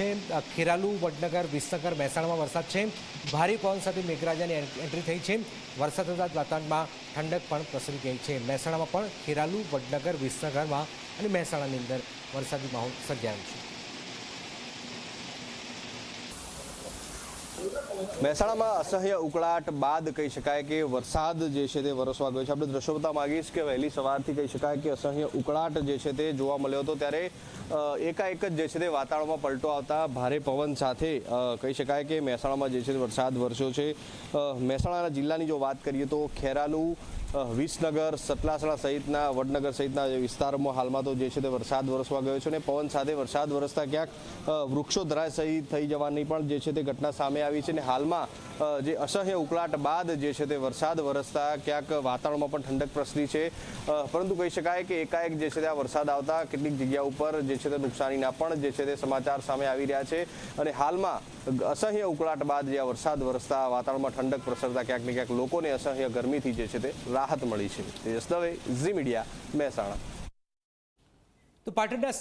છે. ખેરાલુ, વડનગર, વિસનગર, મહેસાણામાં વરસાદ છે. ભારે પવન સાથે મેઘરાજાની એન- એન્ટ્રી થઈ છે. વરસાદ થતાં વાતાવરણમાં ઠંડક પણ પ્રસરી ગઈ છે. મહેસાણામાં પણ ખેરાલુ, વડનગર, વિસનગરમાં અને મહેસાણાની અંદર વરસાદી માહોલ સર્જાયો છે. મહેસાણામાં અસહ્ય ઉકળાટ બાદ કહી શકાય કે વરસાદ જે છે તે વરસવા ગયો છે. આપણે દ્રશ્યો બતા માગીશ કે વહેલી સવારથી કહી શકાય કે અસહ્ય ઉકળાટ જે છે તે જોવા મળ્યો હતો ત્યારે એકાએક જ જે છે તે વાતાવરણમાં પલટો આવતા ભારે પવન સાથે કહી શકાય કે મહેસાણામાં જે છે વરસાદ વરસ્યો છે. મહેસાણાના જિલ્લાની જો વાત કરીએ તો ખેરાલુ વિસનગર, સતલાસણા સહિતના, વડનગર સહિતના વિસ્તારોમાં હાલમાં તો જે છે તે વરસાદ વરસવા ગયો છે અને પવન સાથે વરસાદ વરસતા ક્યાંક વૃક્ષો ધરાશયી થઈ જવાની પણ જે છે તે ઘટના સામે આવી છે અને હાલમાં જે અસહ્ય ઉકળાટ બાદ જે છે તે વરસાદ વરસતા, ક્યાંક વાતાવરણમાં પણ ઠંડક પ્રસરી છે. પરંતુ કહી શકાય કે એકાએક જે છે તે આ વરસાદ આવતા કેટલીક જગ્યા ઉપર જે છે તે નુકસાનીના પણ જે છે તે સમાચાર સામે આવી રહ્યા છે. અને હાલમાં, અસહ્ય ઉકળાટ બાદ જે આ વરસાદ વરસતા, વાતાવરણમાં ઠંડક પ્રસરતા, ક્યાંક ને ક્યાંક લોકોને અસહ્ય ગરમીથી જે છે તે રાહત મળી છે. Tejas Dave, Zee Media, Mehsana. તો પાટણના